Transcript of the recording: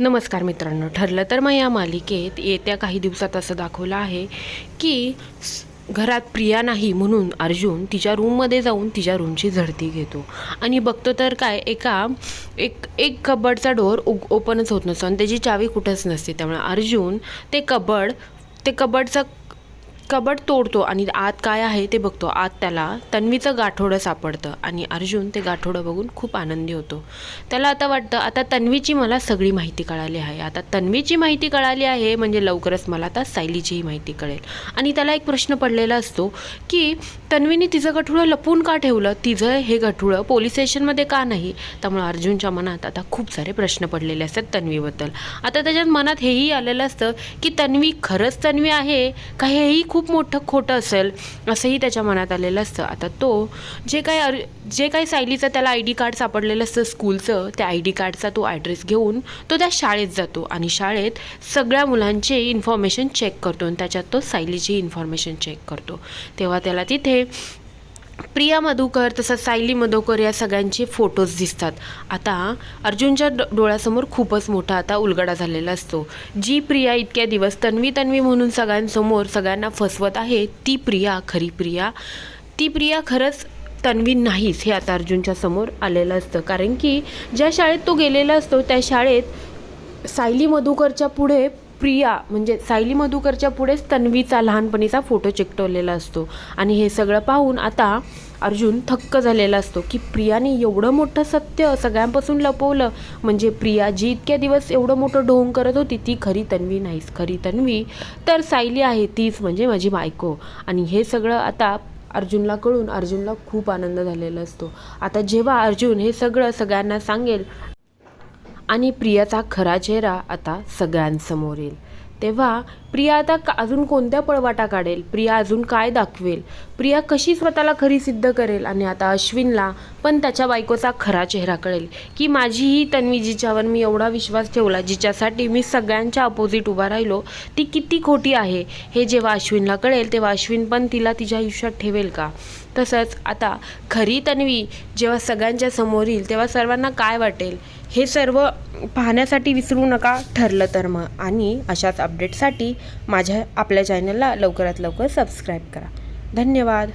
नमस्कार मित्रांनो ठरलं तर मग या मालिकेत येत्या काही दिवसात असं दाखवलं आहे की घरात प्रिया नाही म्हणून अर्जुन तिच्या रूममध्ये जाऊन तिच्या रूमची झडती घेतो. आणि बघतो तर काय एका एक एक कबडचा डोअर ओपनच होत नसतो आणि त्याची चावी कुठंच नसते. त्यामुळे अर्जुन ते कबड ते कबडचं कबड तोडतो आणि आत काय आहे ते बघतो. आत त्याला तन्वीचं गाठोडं सापडतं आणि अर्जुन ते गाठोडं बघून खूप आनंदी होतो. त्याला आता वाटतं आता तन्वीची मला सगळी माहिती कळाली आहे. आता तन्वीची माहिती कळाली आहे म्हणजे लवकरच मला आता सायलीचीही माहिती कळेल. आणि त्याला एक प्रश्न पडलेला असतो की तन्वीने तिचं गठुळं लपून का ठेवलं? तिचं हे गठुळं पोलीस स्टेशनमध्ये का नाही? त्यामुळे अर्जुनच्या मनात आता खूप सारे प्रश्न पडलेले असतात तन्वीबद्दल. आता त्याच्यात मनात हेही आलेलं असतं की तन्वी खरंच तन्वी आहे का हेही खूप खूप मोठं खोटं असेल असंही त्याच्या मनात आलेलं असतं. आता तो जे काय अर जे काही सायलीचं त्याला आय डी कार्ड सापडलेलं असतं स्कूलचं त्या आय डी कार्डचा तो ॲड्रेस घेऊन तो त्या शाळेत जातो आणि शाळेत सगळ्या मुलांचे इन्फॉर्मेशन चेक करतो आणि त्याच्यात तो सायलीची इन्फॉर्मेशन चेक करतो. तेव्हा त्याला तिथे प्रिया मधुकर तसंच सायली मधुकर या सगळ्यांचे फोटोज दिसतात. आता अर्जुनच्या डो डोळ्यासमोर खूपच मोठा आता उलगडा झालेला असतो. जी प्रिया इतक्या दिवस तन्वी तन्वी म्हणून सगळ्यांसमोर सगळ्यांना फसवत आहे ती प्रिया खरी प्रिया. ती प्रिया खरंच तन्वी नाहीच हे आता अर्जुनच्या समोर आलेलं असतं. कारण की ज्या शाळेत तो गेलेला असतो त्या शाळेत सायली मधुकरच्या पुढे प्रिया म्हणजे सायली मधुकरच्या पुढेच तन्वीचा लहानपणीचा फोटो चिकटवलेला असतो. आणि हे सगळं पाहून आता अर्जुन थक्क झालेला असतो की प्रियाने एवढं मोठं सत्य सगळ्यांपासून लपवलं. म्हणजे प्रिया जी इतक्या दिवस एवढं मोठं ढोंग करत होती ती खरी तन्वी नाहीच खरी तन्वी तर सायली आहे तीच म्हणजे माझी बायको. आणि हे सगळं आता अर्जुनला कळून अर्जुनला खूप आनंद झालेला असतो. आता जेव्हा अर्जुन हे सगळं सगळ्यांना सांगेल आणि प्रियाचा खरा चेहरा आता सगळ्यांसमोर येईल. तेव्हा प्रिया आता का- अजून कोणत्या पळवाटा काढेल? प्रिया अजून काय दाखवेल? प्रिया कशी स्वतःला खरी सिद्ध करेल? आणि आता अश्विनला पण त्याच्या बायकोचा खरा चेहरा कळेल की माझी ही तन्वी जिच्यावर मी एवढा विश्वास ठेवला जिच्यासाठी मी सगळ्यांच्या अपोजिट उभा राहिलो ती किती खोटी आहे हे जेव्हा अश्विनला कळेल तेव्हा अश्विन पण तिला तिच्या आयुष्यात ठेवेल का? तसंच आता खरी तन्वी जेव्हा सगळ्यांच्या समोर येईल तेव्हा सर्वांना काय वाटेल? हे सर्व पाहण्यासाठी विसरू नका ठरलं तर मग. आणि अशाच अपडेटसाठी माझ्या आपल्या चॅनलला लवकरात लवकर सबस्क्राईब करा. धन्यवाद.